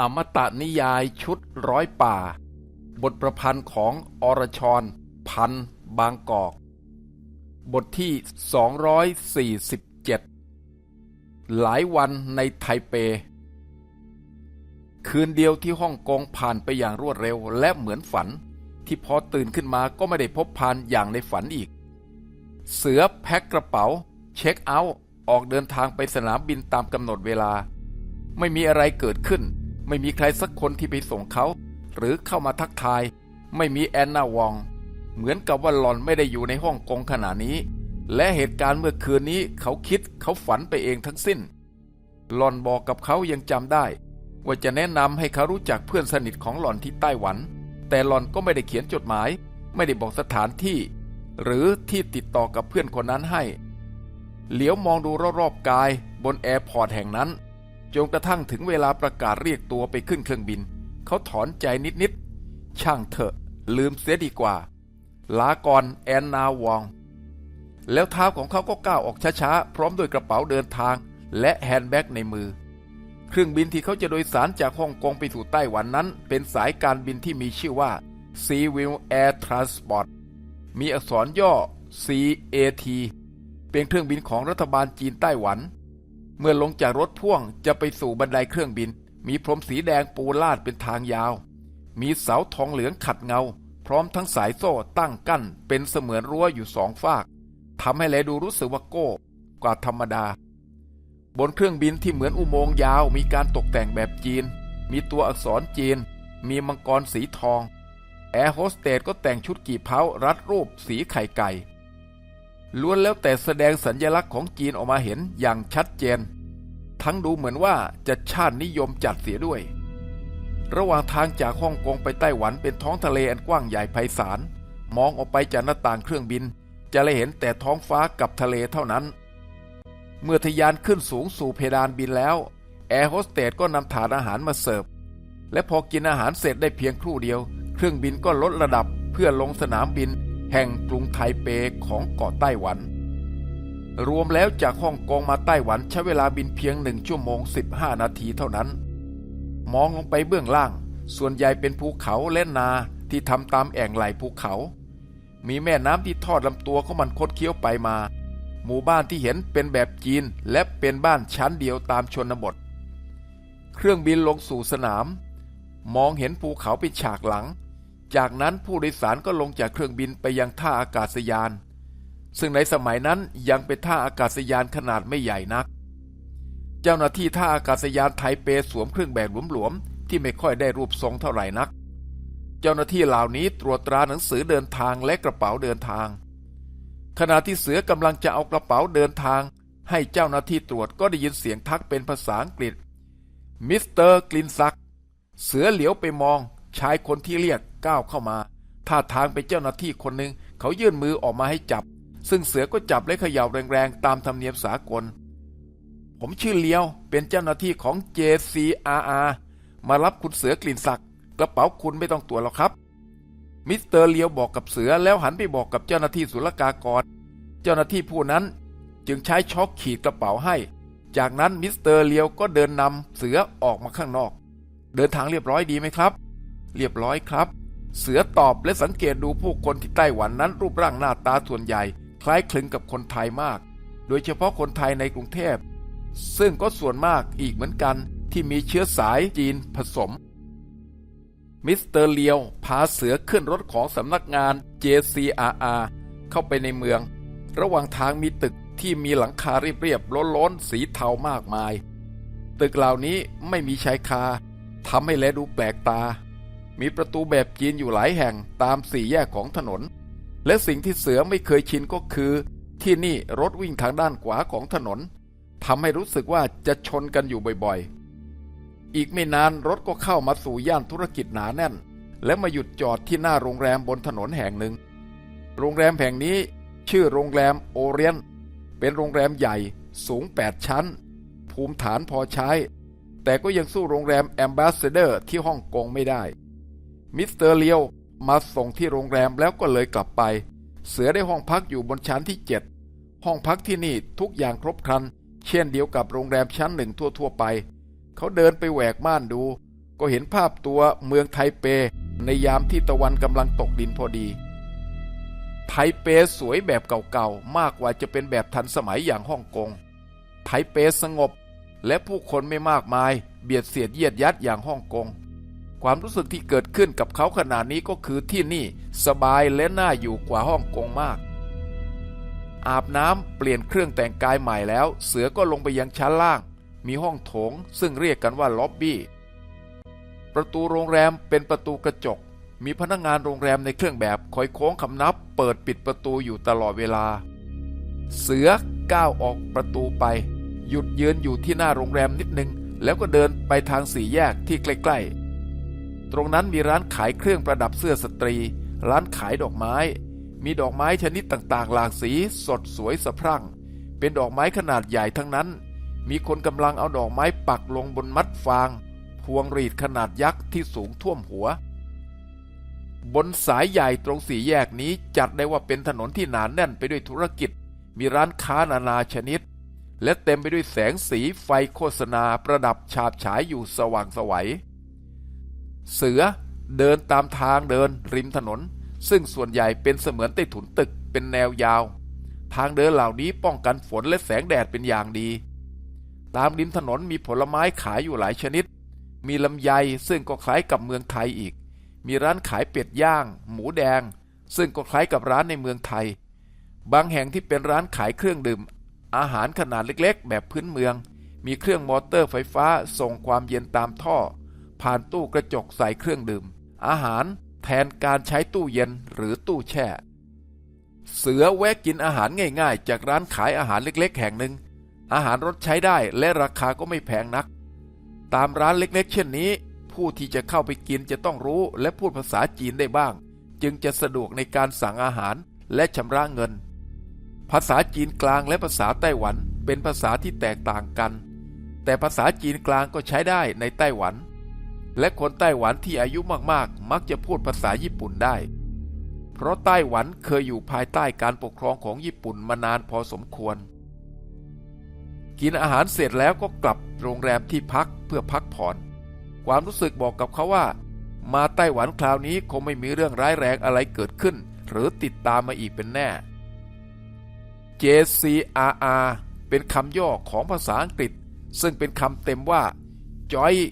อมตะนิยายชุดร้อยป่า บทประพันธ์ของอรชร พันบางกอก บทที่ 247 หลายวันในไทเป คืนเดียวที่ฮ่องกงผ่านไปอย่างรวดเร็วและเหมือนฝัน ที่พอตื่นขึ้นมาก็ไม่ได้พบพานอย่างในฝันอีก เสือแพ็คกระเป๋า เช็คเอาท์ออกเดินทางไปสนามบินตามกำหนดเวลา ไม่มีอะไรเกิดขึ้น ไม่มีใครสักคนที่ไปส่งเขา หรือเข้ามาทักทาย ไม่มีแอนนาวอง เหมือนกับว่าหลอนไม่ได้อยู่ในฮ่องกงขณะนี้ และเหตุการณ์เมื่อคืนนี้เขาคิดเขาฝันไปเองทั้งสิ้น หลอนบอกกับเขายังจำได้ ว่าจะแนะนำให้เขารู้จักเพื่อนสนิทของหลอนที่ไต้หวัน แต่หลอนก็ไม่ได้เขียนจดหมาย ไม่ได้บอกสถานที่ หรือที่ติดต่อกับเพื่อนคนนั้นให้ เหลียวมองดูรอบๆกายบนแอร์พอร์ตแห่งนั้น จนกระทั่งถึงเวลาประกาศเรียกตัวไปขึ้นเครื่องบิน เขาถอนใจนิดๆ ช่างเถอะ ลืมเสียดีกว่า ลาก่อนแอนนาวอง แล้วเท้าของเขาก็ก้าวออกช้าๆ พร้อมด้วยกระเป๋าเดินทาง และแฮนด์แบ็กในมือ เครื่องบินที่เขาจะโดยสารจากฮ่องกงไปสู่ไต้หวันนั้น เป็นสายการบินที่มีชื่อว่า Sea w i l Air Transport มีอักษรย่อ CAT เป็นเครื่องบินของรัฐบาลจีนไต้หวัน เมื่อลงจากรถพ่วงจะไปสู่บันไดเครื่องบิน มีพรมสีแดงปูลาดเป็นทางยาว มีเสาทองเหลืองขัดเงา พร้อมทั้งสายโซ่ตั้งกั้นเป็นเสมือนรั้วอยู่สองฝากทำให้แลดูรู้สึกว่าโก้ กว่าธรรมดา บนเครื่องบินที่เหมือนอุโมงค์ยาวมีการตกแต่งแบบจีน มีตัวอักษรจีน มีมังกรสีทอง แอร์โฮสเตสก็แต่งชุดกี่เผารัดรูปสีไข่ไก่ ล้วนแล้วแต่แสดงสัญญลักษณ์ของจีนออกมาเห็นอย่างชัดเจน ทั้งดูเหมือนว่าจะชาตินิยมจัดเสียด้วย ระหว่างทางจากฮ่องกงไปไต้หวันเป็นท้องทะเลอันกว้างใหญ่ไพศาล มองออกไปจากหน้าต่างเครื่องบิน จะเลยเห็นแต่ท้องฟ้ากับทะเลเท่านั้น เมื่อทะยานขึ้นสูงสู่เพดานบินแล้วแอร์โฮสเตสก็นำถาดอาหารมาเสิร์ฟ และพอกินอาหารเสร็จได้เพียงครู่เดียว เครื่องบินก็ลดระดับเพื่อลงสนามบิน แห่งกรุงไทเปของเกาะไต้หวัน รวมแล้วจากฮ่องกงมาไต้หวันใช้เวลาบินเพียงหนึ่งชั่วโมง 15 นาทีเท่านั้น มองลงไปเบื้องล่าง ส่วนใหญ่เป็นภูเขาและนาที่ทำตามแอ่งไหลภูเขา มีแม่น้ำที่ทอดลำตัวของมันคดเคี้ยวไปมา หมู่บ้านที่เห็นเป็นแบบจีนและเป็นบ้านชั้นเดียวตามชนบท เครื่องบินลงสู่สนาม มองเห็นภูเขาเป็นฉากหลัง จากนั้นผู้โดยสารก็ลงจากเครื่องบินไปยังท่าอากาศยาน ซึ่งในสมัยนั้นยังเป็นท่าอากาศยานขนาดไม่ใหญ่นัก เจ้าหน้าที่ท่าอากาศยานไทเปสวมเครื่องแบบหลวมๆที่ไม่ค่อยได้รูปทรงเท่าไหร่นัก เจ้าหน้าที่เหล่านี้ตรวจตราหนังสือเดินทางและกระเป๋าเดินทาง ขณะที่เสือกำลังจะเอากระเป๋าเดินทาง ให้เจ้าหน้าที่ตรวจก็ได้ยินเสียงทักเป็นภาษาอังกฤษมิสเตอร์กลินซัก เสือเหลียวไปมองชายคนที่เรียก ก้าวเข้ามาท่าทางเป็นเจ้าหน้าที่คนหนึ่งเขายื่นมือออกมาให้จับ ซึ่งเสือก็จับและเขย่าแรงๆ ตามธรรมเนียมสากล ผมชื่อเลียวเป็นเจ้าหน้าที่ของ JCRR มารับคุณเสือกลิ่นศักดิ์กระเป๋าคุณไม่ต้องตรวจหรอกครับ มิสเตอร์เลียวบอกกับเสือแล้วหันไปบอกกับเจ้าหน้าที่ศุลกากร เจ้าหน้าที่ผู้นั้นจึงใช้ช็อคขีดกระเป๋าให้ จากนั้นมิสเตอร์เลียวก็เดินนำเสือออกมาข้างนอก เดินทางเรียบร้อยดีไหมครับ เรียบร้อยครับ เสือตอบและสังเกตดูผู้คนที่ไต้หวันนั้นรูปร่างหน้าตาส่วนใหญ่ คล้ายคลึงกับคนไทยมาก โดยเฉพาะคนไทยในกรุงเทพ ซึ่งก็ส่วนมากอีกเหมือนกันที่มีเชื้อสายจีนผสม มิสเตอร์เลียวพาเสือขึ้นรถของสำนักงาน JCRR เข้าไปในเมือง ระหว่างทางมีตึกที่มีหลังคาเรียบๆล้นๆสีเทามากมาย ตึกเหล่านี้ไม่มีชายคาทำให้แลดูแปลกตา มีประตูแบบจีนอยู่หลายแห่งตามสี่แยกของถนน และสิ่งที่เสือไม่เคยชินก็คือ ที่นี่รถวิ่งทางด้านขวาของถนนทำให้รู้สึกว่าจะชนกันอยู่บ่อยๆ อีกไม่นานรถก็เข้ามาสู่ย่านธุรกิจหนาแน่น และมาหยุดจอดที่หน้าโรงแรมบนถนนแห่งหนึ่ง โรงแรมแห่งนี้ชื่อโรงแรมโอเรียน เป็นโรงแรมใหญ่สูง 8 ชั้น ภูมิฐานพอใช้ แต่ก็ยังสู้โรงแรมแอมบาสเดอร์ที่ฮ่องกงไม่ได้ มิสเตอร์เลียวมาส่งที่โรงแรมแล้วก็เลยกลับไป เสือได้ห้องพักอยู่บนชั้นที่ 7 ห้องพักที่นี่ทุกอย่างครบครัน เช่นเดียวกับโรงแรมชั้นหนึ่งทั่วๆไป เขาเดินไปแหวกม่านดู ก็เห็นภาพตัวเมืองไทเป ในยามที่ตะวันกำลังตกดินพอดี ไทเปสวยแบบเก่าๆ มากกว่าจะเป็นแบบทันสมัยอย่างฮ่องกง ไทเปสงบ และผู้คนไม่มากมาย เบียดเสียดเยียดยัดอย่างฮ่องกง ความรู้สึกที่เกิดขึ้นกับเขาขนาดนี้ก็คือที่นี่สบายและน่าอยู่กว่าฮ่องกงมาก อาบน้ำเปลี่ยนเครื่องแต่งกายใหม่แล้ว เสือก็ลงไปยังชั้นล่าง มีห้องโถง ซึ่งเรียกกันว่าล็อบบี้ ประตูโรงแรมเป็นประตูกระจก มีพนักงานโรงแรมในเครื่องแบบคอยโค้งคำนับ เปิดปิดประตูอยู่ตลอดเวลา เสือก้าวออกประตูไป หยุดยืนอยู่ที่หน้าโรงแรมนิดนึง แล้วก็เดินไปทางสี่แยกที่ใกล้ๆ ตรงนั้นมีร้านขายเครื่องประดับเสื้อสตรี ร้านขายดอกไม้ มีดอกไม้ชนิดต่างๆ หลากสีสดสวยสะพรั่ง เป็นดอกไม้ขนาดใหญ่ทั้งนั้น มีคนกำลังเอาดอกไม้ปักลงบนมัดฟาง พวงรีดขนาดยักษ์ที่สูงท่วมหัว บนสายใหญ่ตรงสี่แยกนี้จัดได้ว่าเป็นถนนที่หนานแน่นไปด้วยธุรกิจ มีร้านค้านานาชนิด และเต็มไปด้วยแสงสีไฟโฆษณาประดับฉาบฉายอยู่สว่างสวัย เสือเดินตามทางเดินริมถนน ซึ่งส่วนใหญ่เป็นเสมือนใต้ถุนตึกเป็นแนวยาว ทางเดินเหล่านี้ป้องกันฝนและแสงแดดเป็นอย่างดี ตามริมถนนมีผลไม้ขายอยู่หลายชนิด มีลำไยซึ่งก็คล้ายกับเมืองไทยอีก มีร้านขายเป็ดย่าง หมูแดง ซึ่งก็คล้ายกับร้านในเมืองไทย บางแห่งที่เป็นร้านขายเครื่องดื่ม อาหารขนาดเล็กๆ แบบพื้นเมือง มีเครื่องมอเตอร์ไฟฟ้าส่งความเย็นตามท่อ ผ่านตู้กระจกใส่เครื่องดื่ม อาหารแทนการใช้ตู้เย็นหรือตู้แช่ เสือแวะกินอาหารง่ายๆ จากร้านขายอาหารเล็กๆ แห่งหนึ่ง อาหารรสใช้ได้และราคาก็ไม่แพงนัก ตามร้านเล็กๆ เช่นนี้ ผู้ที่จะเข้าไปกินจะต้องรู้และพูดภาษาจีนได้บ้าง จึงจะสะดวกในการสั่งอาหารและชำระเงิน ภาษาจีนกลางและภาษาไต้หวันเป็นภาษาที่แตกต่างกัน แต่ภาษาจีนกลางก็ใช้ได้ในไต้หวัน และคนไต้หวันที่อายุมากๆ มักจะพูดภาษาญี่ปุ่นได้ เพราะไต้หวันเคยอยู่ภายใต้การปกครองของญี่ปุ่นมานานพอสมควร กินอาหารเสร็จแล้วก็กลับโรงแรมที่พักเพื่อพักผ่อน ความรู้สึกบอกกับเขาว่า มาไต้หวันคราวนี้คงไม่มีเรื่องร้ายแรงอะไรเกิดขึ้น หรือติดตามมาอีกเป็นแน่ JCRR เป็นคำย่อของภาษาอังกฤษ ซึ่งเป็นคำเต็มว่า Joint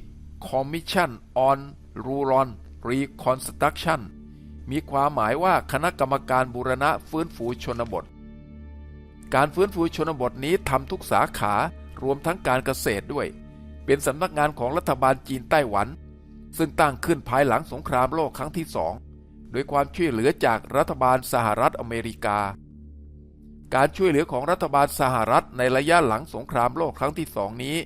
Commission on Rural Reconstruction มีความหมายว่าคณะกรรมการบูรณะฟื้นฟูชนบท การฟื้นฟูชนบทนี้ทำทุกสาขารวมทั้งการเกษตรด้วย เป็นสำนักงานของรัฐบาลจีนไต้หวัน ซึ่งตั้งขึ้นภายหลังสงครามโลกครั้งที่สองโดยความช่วยเหลือจากรัฐบาลสหรัฐอเมริกา การช่วยเหลือของรัฐบาลสหรัฐในระยะหลังสงครามโลกครั้งที่สองนี้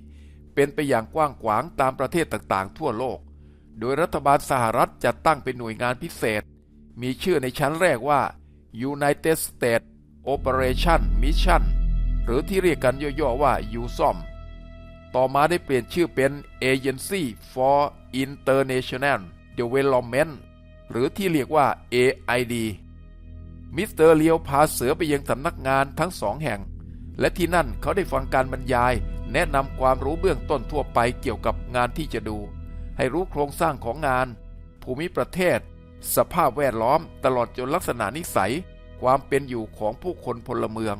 เป็นไปอย่างกว้างขวางตามประเทศต่างๆ ทั่วโลก โดยรัฐบาลสหรัฐจัดตั้งเป็นหน่วยงานพิเศษ มีชื่อในชั้นแรกว่า United States Operation Mission หรือที่เรียกกันย่อๆว่า USOM ต่อมาได้เปลี่ยนชื่อเป็น Agency for International Development หรือที่เรียกว่า AID มิสเตอร์เลียวพาเสือไปยังสำนักงานทั้งสองแห่ง และที่นั่นเขาได้ฟังการบรรยาย แนะนำความรู้เบื้องต้นทั่วไปเกี่ยวกับงานที่จะดู ให้รู้โครงสร้างของงาน ภูมิประเทศ สภาพแวดล้อม ตลอดจนลักษณะนิสัย ความเป็นอยู่ของผู้คนพลเมือง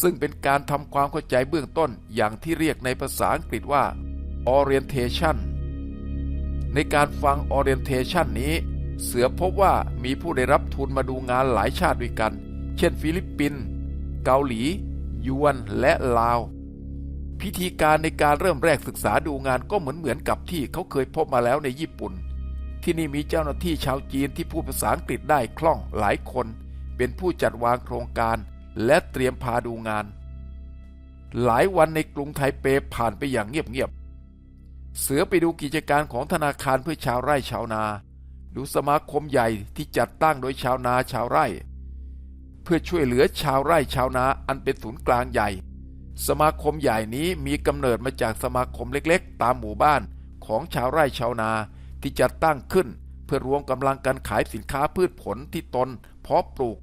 ซึ่งเป็นการทำความเข้าใจเบื้องต้นอย่างที่เรียกในภาษาอังกฤษว่า orientation ในการฟัง orientation นี้ เสือพบว่ามีผู้ได้รับทุนมาดูงานหลายชาติด้วยกัน เช่น ฟิลิปปินส์เกาหลี ยวนและลาว พิธีการในการเริ่มแรกศึกษาดูงานก็เหมือนเหมือนกับที่เขาเคยพบมาแล้วในญี่ปุ่น ที่นี่มีเจ้าหน้าที่ชาวจีนที่พูดภาษาอังกฤษได้คล่องหลายคน เป็นผู้จัดวางโครงการและเตรียมพาดูงาน หลายวันในกรุงไทเปผ่านไปอย่างเงียบๆเสือไปดูกิจการของธนาคารเพื่อชาวไร่ชาวนา ดูสมาคมใหญ่ที่จัดตั้งโดยชาวนาชาวไร่ เพื่อช่วยเหลือชาวไร่ชาวนาอันเป็นศูนย์กลางใหญ่ สมาคมใหญ่นี้มีกำเนิดมาจากสมาคมเล็กๆ ตามหมู่บ้านของชาวไร่ชาวนาที่จัดตั้งขึ้น เพื่อรวมกำลังการขายสินค้าพืชผลที่ตนเพาะปลูก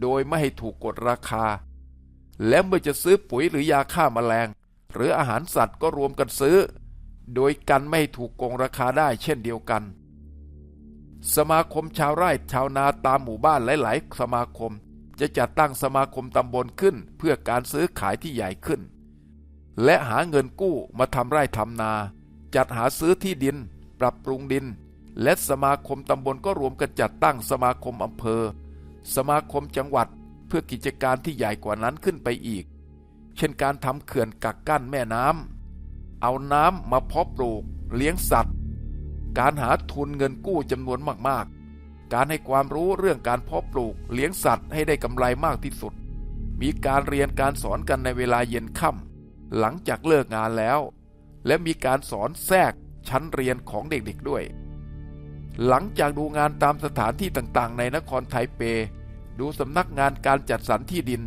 โดยไม่ให้ถูกกดราคา และเมื่อจะซื้อปุ๋ยหรือยาฆ่ามาแมลง หรืออาหารสัตว์ก็รวมกันซื้อ โดยกันไม่ถูกโกงราคาได้เช่นเดียวกัน สมาคมชาวไร่ชาวนาตามหมู่บ้านหลาย ๆ สมาคม จะจัดตั้งสมาคมตำบลขึ้นเพื่อการซื้อขายที่ใหญ่ขึ้น และหาเงินกู้มาทำไร่ทำนา จัดหาซื้อที่ดิน ปรับปรุงดิน และสมาคมตำบลก็รวมกันจัดตั้งสมาคมอำเภอ สมาคมจังหวัดเพื่อกิจการที่ใหญ่กว่านั้นขึ้นไปอีก เช่นการทำเขื่อนกักกั้นแม่น้ำเอาน้ำมาเพาะปลูก เลี้ยงสัตว์ การหาทุนเงินกู้จำนวนมาก การให้ความรู้เรื่องการเพาะปลูกเลี้ยงสัตว์ให้ได้กำไรมากที่สุด มีการเรียนการสอนกันในเวลาเย็นค่ำหลังจากเลิกงานแล้ว และมีการสอนแทรกชั้นเรียนของเด็กๆด้วย หลังจากดูงานตามสถานที่ต่างๆ ในนครไทเป ดูสำนักงานการจัดสรรที่ดิน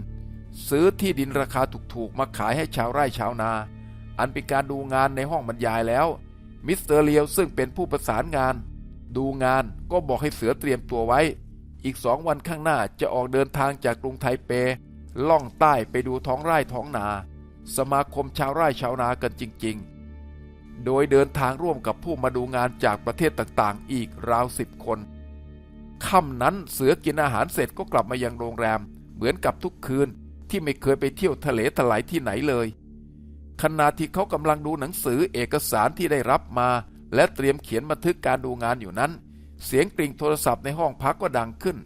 ซื้อที่ดินราคาถูกๆ มาขายให้ชาวไร่ชาวนา อันเป็นการดูงานในห้องบรรยายแล้ว มิสเตอร์เลียวซึ่งเป็นผู้ประสานงาน ดูงานก็บอกให้เสือเตรียมตัวไว้ อีกสองวันข้างหน้าจะออกเดินทางจากกรุงไทเป ล่องใต้ไปดูท้องไร่ท้องนา สมาคมชาวไร่ชาวนากันจริง ๆ โดยเดินทางร่วมกับผู้มาดูงานจากประเทศต่างๆ อีกราวสิบคนค่ำนั้นเสือกินอาหารเสร็จก็กลับมายังโรงแรม เหมือนกับทุกคืนที่ไม่เคยไปเที่ยวทะเลถลายที่ไหนเลยขณะที่เขากำลังดูหนังสือเอกสารที่ได้รับมา และเตรียมเขียนบันทึกการดูงานอยู่นั้น เสียงกริ่งโทรศัพท์ในห้องพักก็ดังขึ้น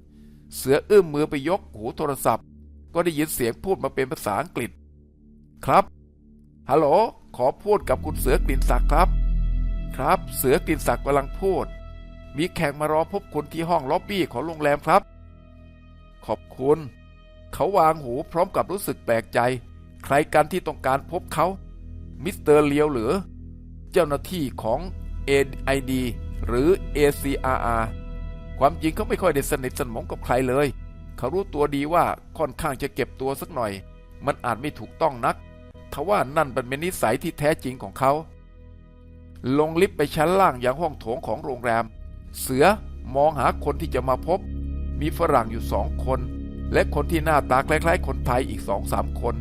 เสือเอื้อมมือไปยกหูโทรศัพท์ ก็ได้ยินเสียงพูดมาเป็นภาษาอังกฤษ ครับฮัลโหลขอพูดกับคุณเสือกลิ่นศักดิ์ครับ ครับ เสือกลิ่นศักดิ์กำลังพูด มีแขกมารอพบคุณที่ห้องล็อบบี้ของโรงแรมครับ ขอบคุณ เขาวางหูพร้อมกับรู้สึกแปลกใจ ใครกันที่ต้องการพบเขา มิสเตอร์เลียวหรือ เจ้าหน้าที่ของ AID หรือ ACRR ความจริงเขาไม่ค่อยได้สนิทสนมกับใครเลย เขารู้ตัวดีว่าค่อนข้างจะเก็บตัวสักหน่อย มันอาจไม่ถูกต้องนักทว่านั่นเป็นนิสัยที่แท้จริงของเขา ลงลิฟต์ไปชั้นล่างอย่างห้องโถงของโรงแรม เสือมองหาคนที่จะมาพบ มีฝรั่งอยู่สองคน และคนที่หน้าตาคล้ายๆ คนไทยอีกสองสามคน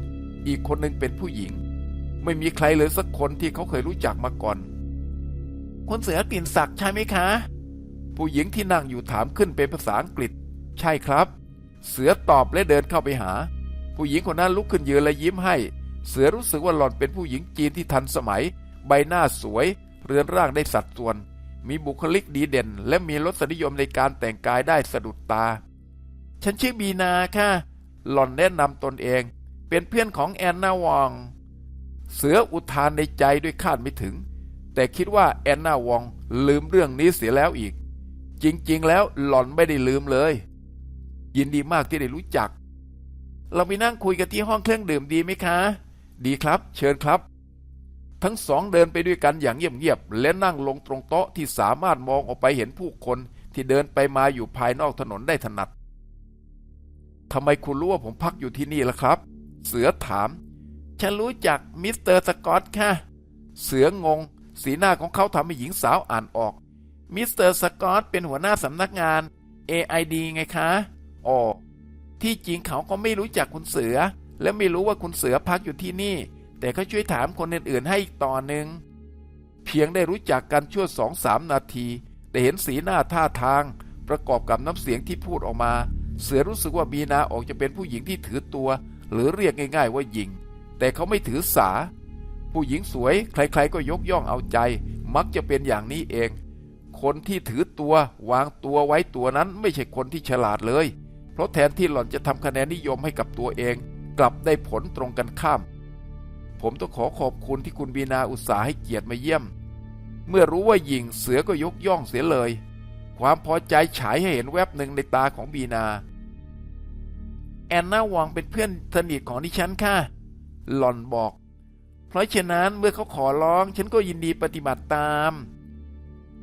อีกคนหนึ่งเป็นผู้หญิง ไม่มีใครเลยสักคนที่เขาเคยรู้จักมาก่อน คนเสือกลิ่นศักดิ์ใช่ไหมคะ ผู้หญิงที่นั่งอยู่ถามขึ้นเป็นภาษาอังกฤษ ใช่ครับ เสือตอบและเดินเข้าไปหา ผู้หญิงคนนั้นลุกขึ้นยืนและยิ้มให้ เสือรู้สึกว่าหล่อนเป็นผู้หญิงจีนที่ทันสมัย ใบหน้าสวย เรือนร่างได้สัดส่วน มีบุคลิกดีเด่น และมีรสนิยมในการแต่งกายได้สะดุดตา ฉันชื่อบีนาค่ะ หล่อนแนะนำตนเอง เป็นเพื่อนของแอนนาวอง เสืออุทานในใจด้วยคาดไม่ถึง แต่คิดว่าแอนนาวองลืมเรื่องนี้เสียแล้วอีก จริงๆ แล้วหล่อนไม่ได้ลืมเลย ยินดีมากที่ได้รู้จัก เราไปนั่งคุยกันที่ห้องเครื่องดื่มดีไหมคะ ดีครับ เชิญครับ ทั้งสองเดินไปด้วยกันอย่างเงียบๆและนั่งลงตรงโต๊ะที่สามารถมองออกไปเห็นผู้คนที่เดินไปมาอยู่ภายนอกถนนได้ถนัดทำไมคุณรู้ว่าผมพักอยู่ที่นี่ล่ะครับ เสือถาม ฉันรู้จักมิสเตอร์สกอตค่ะ เสืองง สีหน้าของเขาทำให้หญิงสาวอ่านออก มิสเตอร์สกอตเป็นหัวหน้าสำนักงาน AID ไงคะอ๋อที่จริงเขาก็ไม่รู้จักคุณเสือ และไม่รู้ว่าคุณเสือพักอยู่ที่นี่ แต่เขาช่วยถามคนอื่นๆให้อีกต่อหนึ่งเพียงได้รู้จักกันชั่วสองสามนาที แต่เห็นสีหน้าท่าทาง ประกอบกับน้ำเสียงที่พูดออกมา เสือรู้สึกว่ามีนาออกจะเป็นผู้หญิงที่ถือตัว หรือเรียกง่ายๆว่าหญิง แต่เขาไม่ถือสา ผู้หญิงสวยใครๆก็ยกย่องเอาใจ มักจะเป็นอย่างนี้เอง คนที่ถือตัววางตัวไว้ตัวนั้นไม่ใช่คนที่ฉลาดเลย เพราะแทนที่หล่อนจะทำคะแนนนิยมให้กับตัวเอง กลับได้ผลตรงกันข้าม ผมต้องขอขอบคุณที่คุณบีนาอุตสาห์ให้เกียรติมาเยี่ยม เมื่อรู้ว่าหญิงเสือก็ยกย่องเสียเลย ความพอใจฉายให้เห็นแวบหนึ่งในตาของบีนาแอนนาวองเป็นเพื่อนสนิทของดิฉันค่ะ หล่อนบอก เพราะฉะนั้นเมื่อเขาขอร้องฉันก็ยินดีปฏิบัติตาม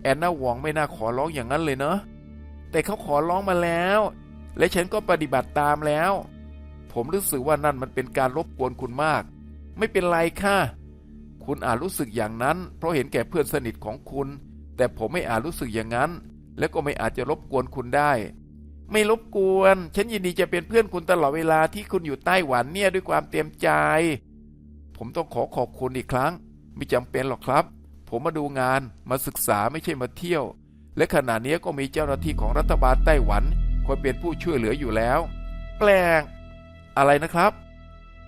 แอนนาหวองไม่น่าขอร้องอย่างนั้นเลยเนาะแต่เขาขอร้องมาแล้ว และฉันก็ปฏิบัติตามแล้ว ผมรู้สึกว่านั่นมันเป็นการรบกวนคุณมาก ไม่เป็นไรค่ะ คุณอาจรู้สึกอย่างนั้น เพราะเห็นแก่เพื่อนสนิทของคุณ แต่ผมไม่อาจรู้สึกอย่างนั้น และก็ไม่อาจจะรบกวนคุณได้ ไม่รบกวน ฉันยินดีจะเป็นเพื่อนคุณตลอดเวลาที่คุณอยู่ไต้หวันเนี่ยด้วยความเต็มใจ ผมต้องขอขอบคุณอีกครั้ง ไม่จำเป็นหรอกครับ ผมมาดูงานมาศึกษาไม่ใช่มาเที่ยว และขณะนี้ก็มีเจ้าหน้าที่ของรัฐบาลไต้หวันคอยเป็นผู้ช่วยเหลืออยู่แล้ว แปลก อะไรนะครับ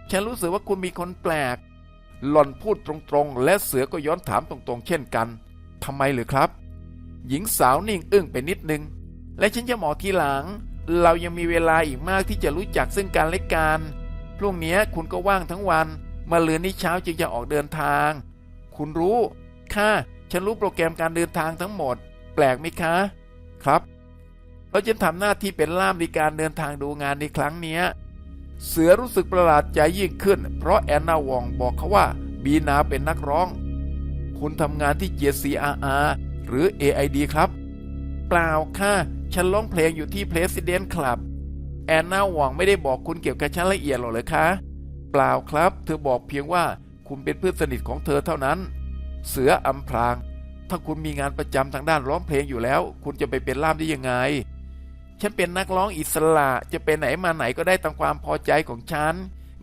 ฉันรู้สึกว่าคุณมีคนแปลก หล่อนพูดตรงๆ และเสือก็ย้อนถามตรงๆ เช่นกันทำไมหรือครับ หญิงสาวนิ่งอึ้งไปนิดนึง และฉันจะบอทีหลัง เรายังมีเวลาอีกมากที่จะรู้จักซึ่งกันและกันพรุ่งนี้คุณก็ว่างทั้งวัน มาเลือนนี้เช้าจึงจะออกเดินทาง คุณรู้ ค่ะ ฉันรู้โปรแกรมการเดินทางทั้งหมด แปลกไหมคะ ครับเราจะทำหน้าที่เป็นล่ามในการเดินทางดูงานในครั้งนี้เสือรู้สึกประหลาดใจยิ่งขึ้น เพราะแอนนาวองบอกเขาว่าบีนาเป็นนักร้อง คุณทำงานที่ JCRR หรือ AID ครับ เปล่าค่ะ ฉันร้องเพลงอยู่ที่ President Club แอนนาหวังไม่ได้บอกคุณเกี่ยวกับฉันละเอียดหรอกเลยคะ เปล่าครับ เธอบอกเพียงว่าคุณเป็นเพื่อนสนิทของเธอเท่านั้น เสืออำพราง ถ้าคุณมีงานประจำทางด้านร้องเพลงอยู่แล้ว คุณจะไปเป็นล่ามได้ยังไง ฉันเป็นนักร้องอิสระ จะไปไหนมาไหนก็ได้ตามความพอใจของฉัน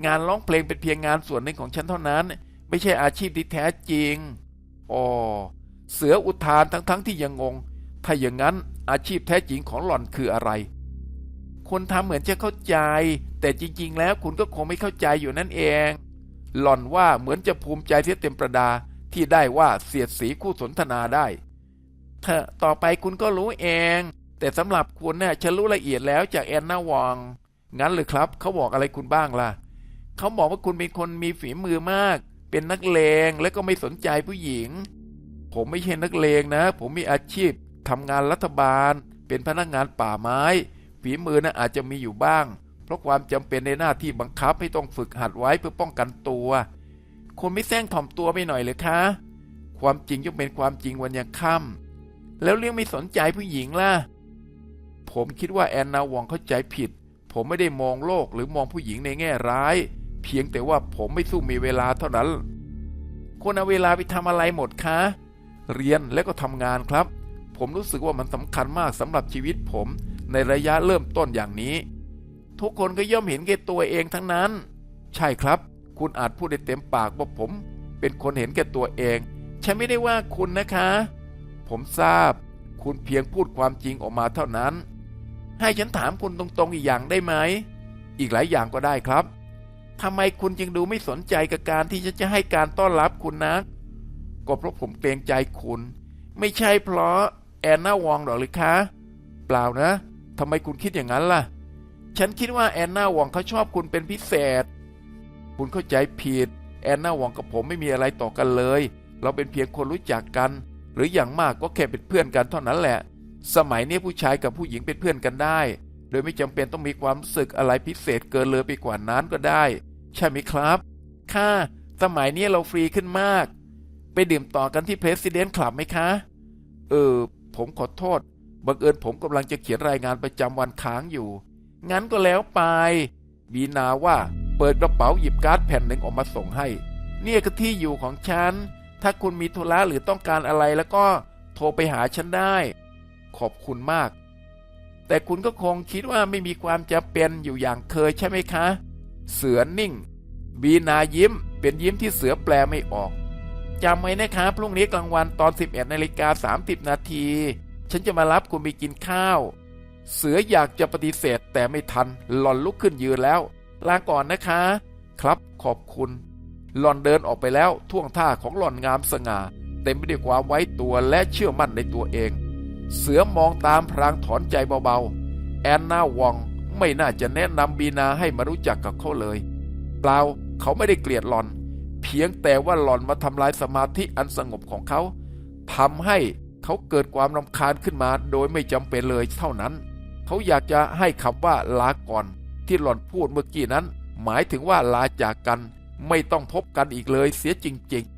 งานร้องเพลงเป็นเพียงงานส่วนหนึ่งของฉันเท่านั้น ไม่ใช่อาชีพที่แท้จริงอ๋อเสืออุทานทั้งๆทที่ยังงง ถ้าอย่างนั้นอาชีพแท้จริงของหล่อนคืออะไร คนทำเหมือนจะเข้าใจ แต่จริงๆ แล้วคุณก็คงไม่เข้าใจอยู่นั่นเอง หล่อนว่าเหมือนจะภูมิใจเสียเต็มประดาที่ได้ว่าเสียดสีคู่สนทนาได้เถอะต่อไปคุณก็รู้เอง แต่สำหรับคุณเนี่ยฉันรู้ละเอียดแล้วจากแอนนาวองงั้นเลยครับเขาบอกอะไรคุณบ้างล่ะเขาบอกว่าคุณเป็นคนมีฝีมือมาก เป็นนักเลงและก็ไม่สนใจผู้หญิง ผมไม่ใช่นักเลงนะ ผมมีอาชีพทำงานรัฐบาล เป็นพนักงานป่าไม้ ฝีมือนะอาจจะมีอยู่บ้าง เพราะความจำเป็นในหน้าที่บังคับให้ต้องฝึกหัดไว้เพื่อป้องกันตัวคุณไม่แซงถ่อมตัวไปหน่อยเลยคะความจริงย่อมเป็นความจริงวันยังค่ำแล้วเรื่องไม่สนใจผู้หญิงล่ะ ผมคิดว่าแอนนาวองเข้าใจผิด ผมไม่ได้มองโลกหรือมองผู้หญิงในแง่ร้าย เพียงแต่ว่าผมไม่สู้มีเวลาเท่านั้นคุณเอาเวลาไปทำอะไรหมดคะ เรียนและก็ทำงานครับ ผมรู้สึกว่ามันสำคัญมากสำหรับชีวิตผม ในระยะเริ่มต้นอย่างนี้ ทุกคนก็ย่อมเห็นแก่ตัวเองทั้งนั้น ใช่ครับ คุณอาจพูดได้เต็มปากว่าผม เป็นคนเห็นแก่ตัวเอง ฉันไม่ได้ว่าคุณนะคะ ผมทราบ คุณเพียงพูดความจริงออกมาเท่านั้น ให้ฉันถามคุณตรงๆอีกอย่างได้ไหม อีกหลายอย่างก็ได้ครับทำไมคุณจึงดูไม่สนใจกับการที่ฉันจะให้การต้อนรับคุณนะก็เพราะผมเกรงใจคุณ ไม่ใช่เพราะแอนนาวองหรอกเลยคะ เปล่านะ ทำไมคุณคิดอย่างนั้นล่ะ ฉันคิดว่าแอนนาหวองเขาชอบคุณเป็นพิเศษ คุณเข้าใจผิด แอนนาหวองกับผมไม่มีอะไรต่อกันเลย เราเป็นเพียงคนรู้จักกัน หรืออย่างมากก็แค่เป็นเพื่อนกันเท่านั้นแหละ สมัยนี้ผู้ชายกับผู้หญิงเป็นเพื่อนกันได้ โดยไม่จำเป็นต้องมีความรู้สึกอะไรพิเศษเกินเลยไปกว่านั้นก็ได้ ใช่ไหมครับ ค่ะ สมัยนี้เราฟรีขึ้นมาก ไปดื่มต่อกันที่ President Club ไหมคะ เออ ผมขอโทษ บังเอิญผมกำลังจะเขียนรายงานประจำวันค้างอยู่ งั้นก็แล้วไป บีนาว่าเปิดกระเป๋าหยิบการ์ดแผ่นหนึ่งออกมาส่งให้ เนี่ยคือที่อยู่ของฉัน ถ้าคุณมีธุระหรือต้องการอะไรแล้วก็โทรไปหาฉันได้ ขอบคุณมาก แต่คุณก็คงคิดว่าไม่มีความจำเป็นอยู่อย่างเคยใช่ไหมคะ เสือนิ่ง บีนายิ้ม เป็นยิ้มที่เสือแปลไม่ออกจำไว้นะคะพรุ่งนี้กลางวันตอน 11นาฬิกา30นาที ฉันจะมารับคุณไปกินข้าว เสืออยากจะปฏิเสธแต่ไม่ทัน หล่อนลุกขึ้นยืนแล้ว ลาก่อนนะคะ ครับขอบคุณ หล่อนเดินออกไปแล้วท่วงท่าของหล่อนงามสง่า เต็มไปด้วยความไว้ตัวและเชื่อมั่นในตัวเอง เสือมองตามพรางถอนใจเบาๆ แอนนาวองไม่น่าจะแนะนำบีนาให้มารู้จักกับเขาเลย เปล่าเขาไม่ได้เกลียดหล่อน เพียงแต่ว่าหล่อนมาทำลายสมาธิอันสงบของเขาทำให้ เขาเกิดความรำคาญขึ้นมาโดยไม่จำเป็นเลยเท่านั้น เขาอยากจะให้คำว่าลาก่อน ที่หล่อนพูดเมื่อกี้นั้น หมายถึงว่าลาจากกัน ไม่ต้องพบกันอีกเลยเสียจริง ๆ